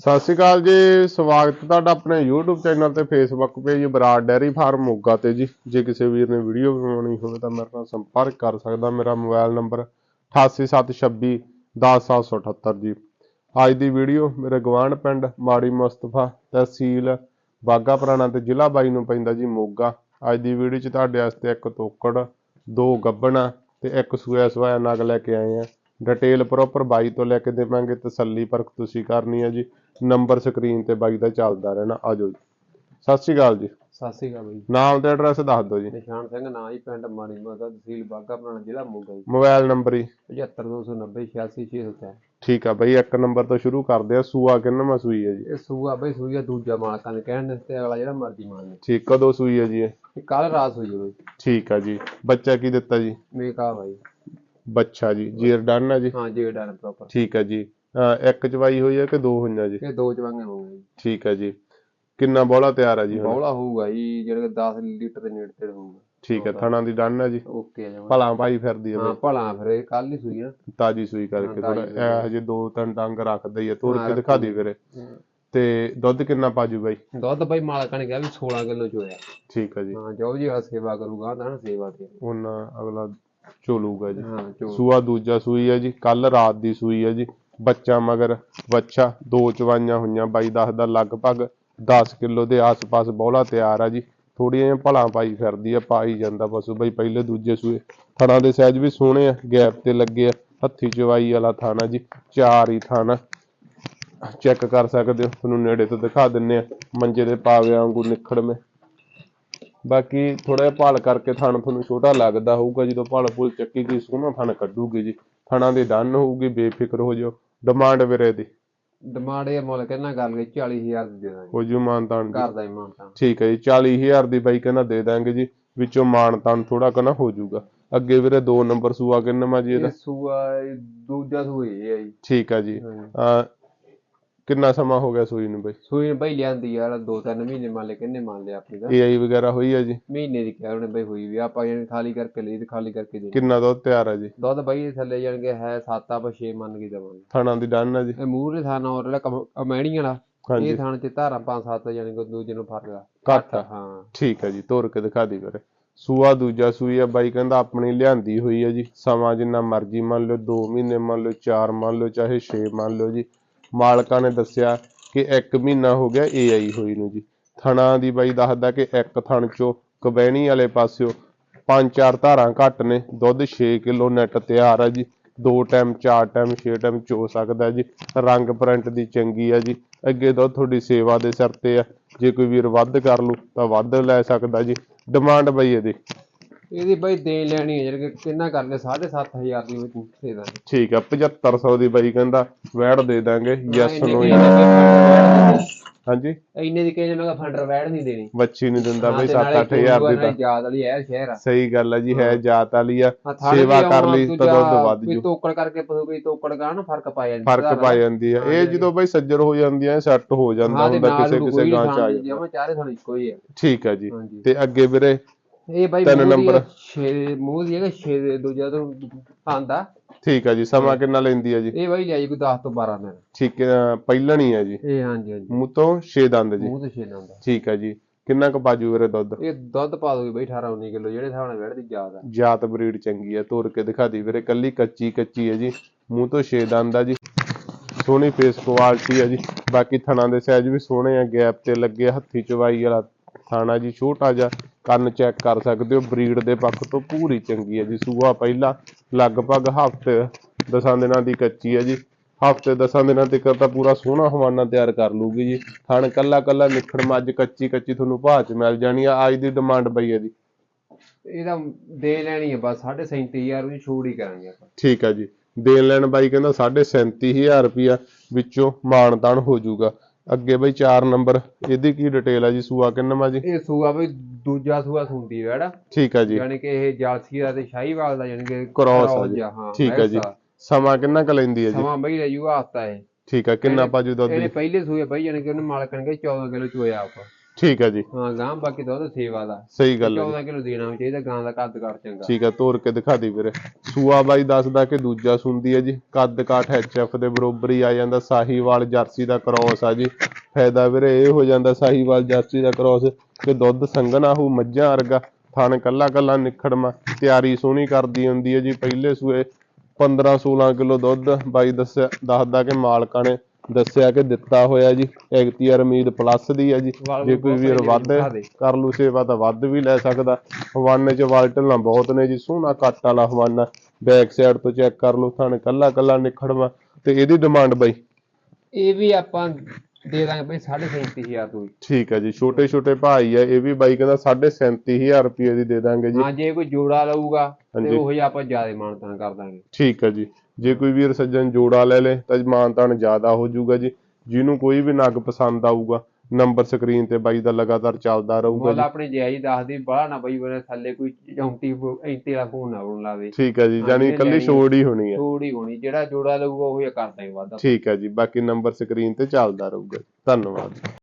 ਸਤਿ ਸ਼੍ਰੀ ਅਕਾਲ ਜੀ, ਸਵਾਗਤ ਤੁਹਾਡਾ ਆਪਣੇ YouTube ਚੈਨਲ ਤੇ Facebook page Brar dairy farm Moga ਤੇ ਜੀ। ਜੇ ਕਿਸੇ ਵੀਰ ਨੇ ਵੀਡੀਓ ਬਣਾਉਣੀ ਹੋਵੇ ਤਾਂ ਮੇਰੇ ਨਾਲ ਸੰਪਰਕ ਕਰ ਸਕਦਾ। ਮੇਰਾ ਮੋਬਾਈਲ ਨੰਬਰ 8876 10778 ਜੀ। ਅੱਜ ਦੀ ਵੀਡੀਓ ਮੇਰੇ ਗਵਾਂਢ ਪਿੰਡ ਮਾੜੀ ਮੁਸਤਫਾ ਤਹਿਸੀਲ ਬਾਗਾ ਪੁਰਾਣਾ ਤੇ ਜ਼ਿਲ੍ਹਾ ਬਾਈ ਨੂੰ ਪੈਂਦਾ ਜੀ ਮੋਗਾ। ਅੱਜ ਦੀ ਵੀਡੀਓ 'ਚ ਤੁਹਾਡੇ ਵਾਸਤੇ ਇੱਕ ਤੋਕੜ, ਦੋ ਗੱਬਣਾ ਤੇ ਇੱਕ ਸੂਆ ਸਵਾਇਆ ਨਗ ਲੈ ਕੇ ਆਏ ਆ। ਡਿਟੇਲ ਪ੍ਰੋਪਰ ਬਾਈ ਤੋਂ ਲੈ ਕੇ ਦੇਵਾਂਗੇ ਤਸੱਲੀ ਪਰਖ ਤੁਸੀਂ ਕਰਨੀ ਹੈ ਜੀ। ਨੰਬਰ ਸਕਰੀਨ ਤੇ ਬਾਈ ਦਾ ਚੱਲਦਾ ਰਹਿਣਾ। ਆਜੋ ਜੀ। ਸਤਿ ਸ਼੍ਰੀ ਅਕਾਲ ਜੀ। ਸਤਿ ਸ਼੍ਰੀ ਅਕਾਲ ਬਾਈ। ਨਾਮ ਤੇ ਐਡਰੈਸ ਦੱਸ ਦਿਓ ਜੀ। ਨਿਸ਼ਾਨ ਸਿੰਘ ਨਾਂ ਜੀ ਪਿੰਡ ਮਾੜੀ ਮਾਤਾ ਤਹਿਸੀਲ ਬਾਗਾ ਪੁਰਾਣਾ ਜ਼ਿਲ੍ਹਾ ਮੋਗਾ ਜੀ। ਮੋਬਾਈਲ ਨੰਬਰ ਹੀ 75290 86603 ਠੀਕ ਆ ਬਈ ਇੱਕ ਨੰਬਰ ਤੋਂ ਸ਼ੁਰੂ ਕਰਦੇ ਆ। ਸੂਆ ਕਿੰਨਵਾਂ ਸੂਈ ਹੈ ਜੀ? ਇਹ ਸੂਆ ਬਈ ਸੂਆ ਦੂਜਾ ਮਾਲਕਾਂ ਨੇ ਕਹਿਣ ਦਿੱਤੇ ਅਗਲਾ ਜਿਹੜਾ ਮਰਜ਼ੀ ਮੰਨ ਲੈ। ਠੀਕ ਕਦੋਂ ਸੂਈ ਹੈ ਜੀ ਇਹ? ਕੱਲ ਰਾਤ ਹੋਈ ਬਈ। ਠੀਕ ਆ ਜੀ। ਬੱਚਾ ਕੀ ਦਿੱਤਾ ਜੀ? ਮੇਕਾ ਬਾਈ। ਬੱਚਾ ਜੀ ਜੀਰ ਡਨ ਹੈ ਜੀ? ਹਾਂ ਜੀ ਡਨ ਪ੍ਰੋਪਰ ਠੀਕ ਆ ਜੀ। ਅਹ ਇੱਕ ਚਵਾਈ ਹੋਈ ਹੈ ਕਿ ਦੋ ਹੋਈਆਂ ਜੀ? ਇਹ ਦੋ ਚਵਾਂਗੇ ਹੋਣਗੇ ਜੀ। ਠੀਕ ਆ ਜੀ। ਕਿੰਨਾ ਬੋਲਾ ਤਿਆਰ ਹੈ ਜੀ ਹੁਣ? ਬੌਲਾ ਹੋਊਗਾ ਜੀ ਜਿਹੜੇ ਕਿ 10 ਲੀਟਰ ਦੇ ਨੇੜੇ ਤੇੜੇ ਹੋਊਗਾ। ਠੀਕ ਹੈ ਥਣਾ ਦੀ ਡਨ ਹੈ ਜੀ? ਓਕੇ ਆ ਜਮਾ ਭਲਾ ਭਾਈ ਫਿਰਦੀ ਹੈ ਹਾਂ ਭਲਾ ਫਿਰ ਇਹ ਕੱਲ ਹੀ ਸੂਈ ਤਾਜੀ ਸੂਈ ਕਰਕੇ ਹਾਂ, ਥੋੜਾ ਤਾਜ਼ੀ। ਇਹ ਹਜੇ ਦੋ ਤਿੰਨ ਡੰਗ ਰੱਖਦਾ ਹੀ ਹੈ ਤੋੜ ਹਾਂ, ਕੇ ਦਿਖਾ ਦੀ ਵੀਰੇ। ਤੇ ਦੁੱਧ ਕਿੰਨਾ ਪਾਜੂ ਬਾਈ? ਦੁੱਧ ਬਈ ਮਾਲਕਾਂ ਨੇ ਕਿਹਾ ਵੀ 16 ਕਿਲੋ ਚੋਇਆ। ਠੀਕ ਆ ਜੀ। ਹਾਂ ਜੋ ਜੀ ਸੇਵਾ ਕਰੂਗਾ ਤਾਂ ਨਾ ਸੇਵਾ ਤੇ ਉਹਨਾਂ ਅਗਲਾ ਚੋਲੂਗਾ ਜੀ। ਹਾਂ ਸੂਆ ਦੂਜਾ ਸੂਈ ਹੈ ਜੀ ਕੱਲ ਰਾਤ ਦੀ ਸੂਈ ਹੈ ਜੀ। ਬੱਚਾ ਮਗਰ ਬੱਚਾ ਦੋ ਚਵਾਈਆਂ ਹੋਈਆਂ ਬਾਈ ਦੱਸਦਾ ਲਗਭਗ 10 ਕਿਲੋ ਦੇ ਆਸ-ਪਾਸ ਬੌਲਾ ਤਿਆਰ ਆ ਜੀ। ਥੋੜੀਆਂ ਜਿਹੀਆਂ ਭਲਾਂ ਪਾਈ ਫਿਰਦੀ ਆ ਪਾਈ ਜਾਂਦਾ ਪਸ਼ੂ। ਬਈ ਪਹਿਲੇ ਦੂਜੇ ਸੂਏ ਥਣਾ ਦੇ ਸਾਈਜ਼ ਵੀ ਸੋਹਣੇ ਆ ਗੈਪ ਤੇ ਲੱਗੇ ਆ ਹੱਥੀ ਚਵਾਈ ਵਾਲਾ ਥਾਣਾ ਜੀ ਚਾਰ ਹੀ ਥਾਣਾ। ਚੈੱਕ ਕਰ ਸਕਦੇ ਹੋ ਤੁਹਾਨੂੰ ਨੇੜੇ ਤੋਂ ਦਿਖਾ ਦਿੰਨੇ ਆ। ਮੰਜੇ ਦੇ ਪਾਵੇ ਵਾਂਗੂ ਨਿਖੜਵੇਂ। ਬਾਕੀ ਥੋੜਾ ਜਿਹਾ ਭਾਲ ਕਰਕੇ ਥਣ ਤੁਹਾਨੂੰ ਛੋਟਾ ਲੱਗਦਾ ਹੋਊਗਾ ਜਦੋਂ ਭਾਲ ਭੁਲ ਚੱਕੀ ਗਈ ਸੋਹਣਾ ਥਣ ਕੱਢੂਗੀ ਜੀ। ਥਣਾਂ ਦੀ ਡਨ ਹੋਊਗੀ ਬੇਫਿਕਰ ਹੋ ਜਾਓ। ਡਿਮਾਂਡ ਵੀਰੇ ਦੀ। ਡਿਮਾਂਡ ਇਹ ਮੁੱਲ ਕਹਿੰਦਾ ਗੱਲ ਗਈ 40000 ਦੀ ਦੇ ਦਾਂਗੇ। ਹੋ ਜੂ ਮਾਨਤਾਨ ਦੀ। ਘਰ ਦਾ ਹੀ ਮਾਨ ਤਾਂ ਠੀਕ ਹੈ ਜੀ 40000 ਦੀ ਬਾਈ ਕਹਿੰਦਾ ਦੇ ਦਾਂਗੇ ਜੀ। ਵਿੱਚੋਂ ਮਾਨਤਾਨ ਥੋੜਾ ਕਨਾ ਹੋ ਜਾਊਗਾ ਅੱਗੇ ਵੀਰੇ ਦੋ ਨੰਬਰ ਸੂਆ ਕਿੰਨਾ ਜੀ ਇਹਦਾ? ਇਹ ਸੂਆ ਦੂਜਾ ਸੂਆ ਇਹ ਹੈ ਜੀ। ਠੀਕ ਆ ਜੀ। ਕਿੰਨਾ ਸਮਾਂ ਹੋ ਗਿਆ ਸੂਈ ਨੂੰ ਬਾਈ? ਸੂਈ ਬਈ ਲਿਆਂਦੀ ਯਾਰ ਦੋ ਤਿੰਨ ਮਹੀਨੇ ਮੰਨ ਲੈ ਕਿੰਨੇ ਮੰਨ ਲਿਆ ਆਪਣੀ ਦਾ ਏਆਈ ਵਗੈਰਾ ਹੋਈ ਆ ਜੀ? ਮਹੀਨੇ ਦੀ ਕਿਹਾ ਉਹਨੇ ਬਈ ਹੋਈ ਵੀ ਆਪਾਂ ਜਾਨੀ ਖਾਲੀ ਕਰਕੇ ਲਈ ਤੇ ਖਾਲੀ ਕਰਕੇ ਦੇ ਕਿੰਨਾ ਦੁੱਧ ਤਿਆਰ ਆ ਜੀ? ਦੁੱਧ ਬਈ ਥੱਲੇ ਜਾਣਗੇ ਹੈ 7 ਆਪਾਂ 6 ਮੰਨ ਕੇ ਦੇਵਾਂਗੇ ਥਣਾਂ ਦੀ ਡਨ ਆ ਜੀ? ਇਹ ਮੂਹਰੇ ਥਾਂ ਔਰ ਜਿਹੜਾ ਕਮ- ਅਮੈਣੀ ਵਾਲਾ ਇਹ ਥਾਂ ਚ ਧਾਰਾਂ 5-7 ਜਾਨੀ ਕਿ ਦੂਜੇ ਨੂੰ ਫ਼ਰਕ ਆ ਘੱਟ ਆ। ਹਾਂ। ਠੀਕ ਹੈ ਜੀ ਤੋਰ ਕੇ ਦਿਖਾ ਦੀ ਵੀਰੇ। ਸੂਆ ਦੂਜਾ ਸੂਈ ਆ ਬਾਈ ਕਹਿੰਦਾ ਆਪਣੀ ਲਿਆਂਦੀ ਹੋਈ ਹੈ ਜੀ। ਸਮਾਂ ਜਿੰਨਾ ਮਰਜ਼ੀ ਮੰਨ ਲਓ 2 ਮਹੀਨੇ ਮੰਨ ਲਓ 4 ਮੰਨ ਲਓ ਚਾਹੇ 6 ਮੰਨ ਲਓ ਜੀ। ਮਾਲਕਾਂ ਨੇ ਦੱਸਿਆ ਕਿ 1 ਮਹੀਨਾ ਹੋ ਗਿਆ ਏਆਈ ਹੋਈ ਨੂੰ ਜੀ। ਥਣਾ ਦੀ ਬਾਈ ਦੱਸਦਾ ਕਿ ਇੱਕ ਥਣ ਚੋਂ ਕਬੈਣੀ ਵਾਲੇ ਪਾਸਿਓ ਪੰਜ ਚਾਰ ਧਾਰਾਂ ਘੱਟ ਨੇ, ਦੁੱਧ 6 ਕਿਲੋ ਨੈਟ ਤਿਆਰ ਆ ਜੀ। ਦੋ ਟਾਈਮ ਚਾਰ ਟਾਈਮ ਛੇ ਟਾਈਮ ਚੋ ਸਕਦਾ ਜੀ। ਰੰਗ ਪ੍ਰਿੰਟ ਦੀ ਚੰਗੀ ਆ ਜੀ। ਅੱਗੇ ਦੁੱਧ ਤੁਹਾਡੀ ਸੇਵਾ ਦੇ ਸਿਰ ਤੇ ਆ। ਜੇ ਕੋਈ ਵੀਰ ਵੱਧ ਕਰ ਲੂ ਤਾਂ ਵੱਧ ਲੈ ਸਕਦਾ ਜੀ। ਡਿਮਾਂਡ ਬਈ ਇਹਦੀ। ਇਹਦੀ ਬਈ ਦੇ ਲੈਣੀ ਹੈ ਜਿਹੜੀ ਕਿੰਨਾ ਕਰ ਲੈ 7500 ਦੀ ਵਿੱਚ ਦੇ ਦਾਂਗੇ। ਠੀਕ ਆ 7500 ਦੀ ਬਾਈ ਕਹਿੰਦਾ ਵੈੜ ਦੇ ਦਾਂਗੇ ਯੈਸ ਨੋ ਹਾਂਜੀ? ਇੰਨੇ ਦੀ ਕਹਿੰਦੇ ਮੈਂ ਫੰਡਰ ਵੈੜ ਨਹੀਂ ਦੇਣੀ। ਬੱਚੀ ਨਹੀਂ ਦਿੰਦਾ ਬਈ ਹਾਂ, ਤੇ ਨਾਲੇ 7-8000 ਦੀ ਤਾਂ। ਯਾਦ ਵਾਲੀ ਹੈ ਸ਼ਹਿਰ ਆ। ਸਹੀ ਗੱਲ ਆ ਜੀ ਹੈ ਜਾਤ ਵਾਲੀ ਆ। ਹਾਂ, ਸੇਵਾ ਕਰ ਲਈ ਤਾਂ ਦੁੱਧ ਵੱਧ ਵੀ ਜੂ। ਤੋਕੜ ਕਰਕੇ ਪਸ਼ੂ ਕੋਈ ਤੋਕੜ ਗਾ ਨਾ ਫ਼ਰਕ ਪਾ ਜਾਂਦਾ ਫ਼ਰਕ ਪਾ ਜਾਂਦੀ ਆ। ਇਹ ਜਦੋਂ ਬਈ ਸੱਜਰ ਹੋ ਜਾਂਦੀ ਆ ਸੈੱਟ ਹੋ ਜਾਂਦਾ ਹਾਂ ਹੁੰਦਾ ਕਿਸੇ ਕਿਸੇ ਗਾਂ ਚ ਆ ਜਾਂਦਾ। ਚਾਰੇ ਇੱਕੋ ਹੀ ਹੈ ਠੀਕ ਆ ਜੀ। ਤੇ ਅੱਗੇ ਵੀਰੇ ਇਹ ਬਾਈ ਤਿੰਨ ਨੰਬਰ। 6 ਮੂੰਹ ਦੀ ਹੈਗਾ 6 ਦੇ ਦੂਜਾ ਤੋਂ ਆਂਦਾ। ਠੀਕ ਆ ਜੀ ਸਮਾਂ ਕਿੰਨਾ ਲੈਂਦੀ ਆ ਜੀ? ਇਹ ਬਾਈ ਲਿਆਈ ਕੋਈ 10 ਤੋਂ 12 ਦਿਨ। ਠੀਕ ਪਹਿਲਣ ਹੀ ਆ ਜੀ। ਇਹ ਹਾਂਜੀ ਹਾਂਜੀ। ਮੂੰਹ ਤੋਂ 6 ਦੰਦ ਜੀ। ਮੂੰਹ ਤੇ 6 ਆਂਦਾ ਠੀਕ ਆ ਜੀ। ਕਿੰਨਾ ਕੁ ਬਾਜੂ ਵੀਰੇ ਦੁੱਧ? ਇਹ ਦੁੱਧ ਪਾ ਦੋਗੇ ਬਾਈ 18 19 ਕਿਲੋ ਜਿਹੜੇ ਹਿਸਾਬ ਨਾਲ ਵੜਦੀ ਯਾਦ ਆ ਜਾਤ ਬਰੀਡ ਚੰਗੀ ਆ ਤੋੜ ਕੇ ਦਿਖਾ ਦੀ ਵੀਰੇ। ਕੱਲੀ ਕੱਚੀ ਕੱਚੀ ਹੈ ਜੀ। ਮੂੰਹ ਤੋਂ ਛੇ ਦੰਦ ਆ ਜੀ। ਸੋਹਣੀ ਫੇਸ ਕੁਆਲਿਟੀ ਆ ਜੀ। ਬਾਕੀ ਥਣਾਂ ਦੇ ਸਾਈਜ਼ ਵੀ ਸੋਹਣੇ ਆ ਗੈਪ ਤੇ ਲੱਗੇ ਹੱਥੀ ਚਵਾਈ ਵਾਲਾ ਥਾਣਾ ਜੀ ਛੋਟਾ ਜਿਹਾ। ਕੰਨ ਚੈੱਕ ਕਰ ਸਕਦੇ ਹੋ ਬਰੀਡ ਦੇ ਪੱਖ ਤੋਂ ਪੂਰੀ ਚੰਗੀ ਹੈ ਜੀ। ਸੂਆ ਪਹਿਲਾ ਲਗਭਗ ਹਫ਼ਤੇ ਦਸਾਂ ਦਿਨਾਂ ਦੀ ਕੱਚੀ ਹੈ ਜੀ। ਹਫ਼ਤੇ ਦਸਾਂ ਦਿਨਾਂ ਤੱਕ ਤਾਂ ਪੂਰਾ ਸੋਹਣਾ ਹਵਾਨਾ ਤਿਆਰ ਕਰ ਲੂਗੀ ਜੀ। ਥਣ ਕੱਲਾ ਕੱਲਾ ਨਿਖੜ ਮੱਝ ਕੱਚੀ ਕੱਚੀ ਤੁਹਾਨੂੰ ਭਾਅ ਚ ਮਿਲ ਜਾਣੀ ਆ। ਅੱਜ ਦੀ ਡਿਮਾਂਡ ਪਈ ਹੈ ਜੀ ਇਹਦਾ ਦੇ ਲੈਣੀ ਹੈ ਬਸ 37500 ਦੀ ਛੋੜ ਹੀ ਕਰਾਂਗੇ ਆਪਾਂ। ਠੀਕ ਆ ਜੀ। ਦੇਣ ਲੈਣ ਬਾਈ ਕਹਿੰਦਾ 37500 ਰੁਪਿਆ ਵਿੱਚੋਂ ਮਾਨਤਾਨ ਹੋ ਜਾਊਗਾ। ਅੱਗੇ ਬਾਈ 4 ਨੰਬਰ ਇਹਦੀ ਕੀ ਡਿਟੇਲ ਆ ਜੀ? ਸੂਆ ਕਿੰਨਵਾ ਜੀ? ਇਹ ਸੂਆ ਬਈ ਦੂਜਾ ਸੂਆ ਸੁੰਦੀ ਵੜਾ ਠੀਕ ਆ ਜੀ। ਯਾਨੀ ਕਿ ਇਹ ਜਾਲਸੀ ਦਾ ਤੇ ਸ਼ਾਹੀਵਾਲ ਦਾ ਯਾਨੀ ਕਿ Cross ਆ ਜੀ। ਹਾਂ ਠੀਕ ਆ ਜੀ। ਸਮਾਂ ਕਿੰਨਾ ਕੁ ਲੈਂਦੀ ਹੈ ਜੀ? ਸਮਾਂ ਬਈ ਰਜੂ ਹਫਤਾ ਹੈ ਠੀਕ ਆ ਕਿੰਨਾ ਪਾਜੂ ਦੁੱਧ ਇਹਨੇ ਪਹਿਲੇ ਸੂਏ ਬਈ ਯਾਨੀ ਕਿ ਉਹਨੇ ਮਾਲਕ ਨੇ ਕਿਹਾ 14 ਕਿਲੋ ਚੋਇਆ ਆਪਾਂ। ਠੀਕ ਹੈ ਜੀ। ਹਾਂ ਗਾਂ ਬਾਕੀ ਦੁੱਧ ਸੇਵਾ ਦਾ। ਸਹੀ ਗੱਲ ਹੈ ਜੀ। 14 ਕਿਲੋ ਦੇਣਾ ਚਾਹੀਦਾ ਗਾਂ ਦਾ ਕੱਦ ਕਾਠ ਚੰਗਾ। ਠੀਕ ਹੈ ਤੋਰ ਕੇ ਦਿਖਾ ਦੀ ਵੀਰੇ। ਸੂਆ ਬਾਈ ਦੱਸਦਾ ਕਿ ਦੂਜਾ ਸੁੰਦੀ ਹੈ ਜੀ। ਕੱਦ ਕਾਠ ਐਚਐਫ ਦੇ ਬਰੋਬਰ ਹੀ ਆ ਜਾਂਦਾ ਸਾਹੀਵਾਲ ਜਰਸੀ ਦਾ ਕ੍ਰੋਸ ਆ ਜੀ। ਫਾਇਦਾ ਵੀਰੇ ਇਹ ਹੋ ਜਾਂਦਾ ਸਾਹੀਵਾਲ ਜਰਸੀ ਦਾ ਕ੍ਰੋਸ ਕਿ ਦੁੱਧ ਸੰਘਣਾ ਹੋ ਮੱਝਾਂ ਵਰਗਾ ਥਣ ਕੱਲਾ ਕੱਲਾ ਨਿਖੜਮਾ ਤਿਆਰੀ ਸੋਹਣੀ ਕਰਦੀ ਹੁੰਦੀ ਹੈ ਜੀ। ਪਹਿਲੇ ਸੂਏ 15 16 ਕਿਲੋ ਦੁੱਧ ਬਾਈ ਦੱਸਿਆ ਦੱਸਦਾ ਕਿ ਮਾਲਕਾਂ ਨੇ ਦੱਸਿਆ ਕਿ ਦਿੱਤਾ ਹੋਇਆ ਜੀ ਐਗਤੀਆਰ ਉਮੀਦ ਪਲੱਸ ਦੀ ਹੈ ਜੀ। ਜੇ ਕੋਈ ਵੀਰ ਵੱਧ। ਕਰ ਲੂ ਸੇਵਾ ਤਾਂ ਵੱਧ ਵੀ ਲੈ ਸਕਦਾ। ਹਵਾਨੇ ਚ ਵਾਲਟਲਾਂ ਬਹੁਤ ਨੇ ਜੀ ਸੋਹਣਾ ਕੱਟ ਵਾਲਾ ਹਵਾਨਾ ਬੈਕ ਸਾਈਡ ਤੋਂ ਚੈੱਕ ਕਰ ਲਓ ਥਣ ਕੱਲਾ ਕੱਲਾ ਨਿਖੜਵਾ। ਤੇ ਇਹਦੀ ਡਿਮਾਂਡ ਬਾਈ? ਇਹ ਵੀ ਆਪਾਂ ਦੇ ਦਾਂਗੇ ਬਈ 37500 ਤੋਂ ਠੀਕ ਹੈ ਜੀ ਛੋਟੇ ਛੋਟੇ ਭਾਈ ਆ ਇਹ ਵੀ ਬਾਈ ਕਹਿੰਦਾ 37500 ਰੁਪਏ ਦੀ ਦੇ ਦਾਂਗੇ ਜੀ। ਹਾਂ ਜੇ ਕੋਈ ਜੋੜਾ ਲਊਗਾ ਤੇ। ਉਹ ਹੀ ਆਪਾਂ ਜ਼ਿਆਦਾ ਮਾਨਤਾਨ ਕਰ ਦਾਂਗੇ। ਠੀਕ ਹੈ ਜੀ। ਜੇ ਕੋਈ ਵੀਰ ਸੱਜਣ ਜੋੜਾ ਲੈ ਲੇ ਤਾਂ ਮਾਨਤਾਨ ਜ਼ਿਆਦਾ ਹੋ ਜਾਊਗਾ ਜੀ। ਜਿਹਨੂੰ ਕੋਈ ਵੀ ਨਗ ਪਸੰਦ ਆਊਗਾ ਨੰਬਰ ਸਕਰੀਨ ਤੇ ਬਾਈ ਦਾ ਲਗਾਤਾਰ ਚੱਲਦਾ ਰਹੂਗਾ ਮੁੱਲ ਆਪਣੀ ਜਾਇਜ਼ ਦੱਸਦੀ ਬਾਹਲਾ ਨਾ ਬਈ ਬਰੇ ਥੱਲੇ ਕੋਈ 34 35 ਦਾ ਫੋਨ ਨਾ ਬਣ ਲਾਵੇ। ਠੀਕ ਹੈ ਜੀ ਹਾਂ, ਜਾਨੀ ਜਿਹਨੇ ਇਕੱਲੀ ਛੋੜ ਹੀ ਹੋਣੀ ਹੈ। ਥੋੜੀ ਹੋਣੀ ਜਿਹੜਾ ਜੋੜਾ ਲਊਗਾ ਉਹ ਹੀ ਕਰ ਦਾਂਗੇ ਵਾਧਾ। ਠੀਕ ਹੈ ਜੀ ਬਾਕੀ ਨੰਬਰ ਸਕਰੀਨ ਤੇ ਚੱਲਦਾ ਰਹੂਗਾ। ਧੰਨਵਾਦ।